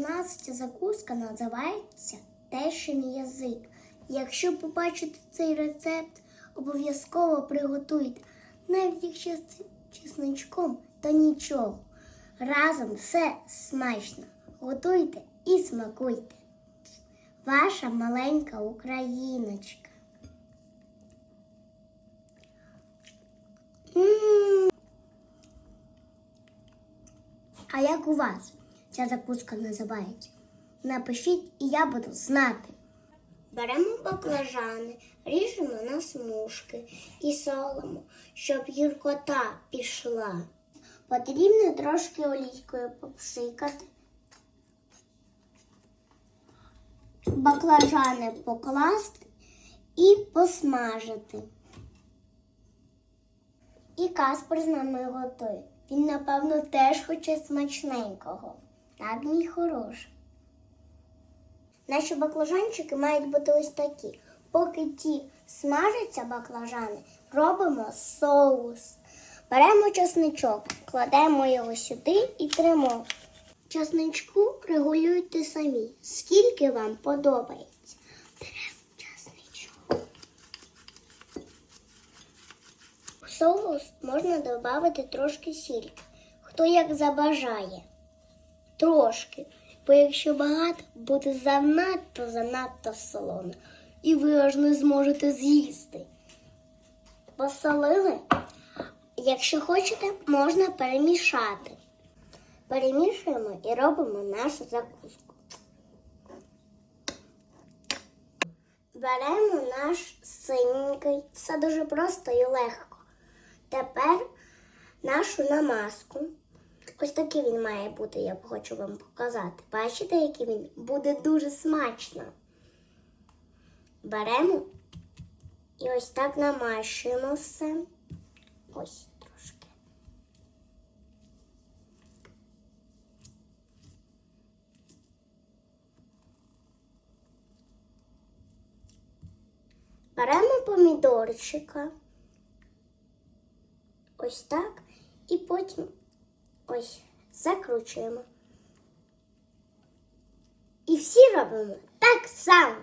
нас ця закуска називається тещин язик. Якщо побачите цей рецепт, обов'язково приготуйте. Навіть якщо з чесничком, то нічого. Разом все смачно. Готуйте і смакуйте. Ваша маленька україночка. М. А як у вас ця закуска називається? Напишіть, і я буду знати. Беремо баклажани, ріжемо на смужки і солимо, щоб гіркота пішла. Потрібно трошки олійкою попшикати. Баклажани покласти і посмажити. І Каспер з нами готує. Він, напевно, теж хоче смачненького. Так, мій хороший. Наші баклажанчики мають бути ось такі. Поки ті смажаться баклажани, робимо соус. Беремо чесничок, кладемо його сюди і тримо. Чесничку регулюйте самі, скільки вам подобається. Беремо чесничок. В соус можна додати трошки сільки, хто як забажає. Трошки. Бо якщо багато, буде занадто занадто солоно. І ви аж не зможете з'їсти. Посолили? Якщо хочете, можна перемішати. Перемішуємо і робимо нашу закуску. Беремо наш синенький. Це дуже просто і легко. Тепер нашу намазку. Ось такий він має бути, я хочу вам показати. Бачите, який він буде дуже смачно. Беремо і ось так намащуємо все. Ось трошки. Беремо помідорчика. Ось так. І потім ось закручуємо. І всі робимо так само.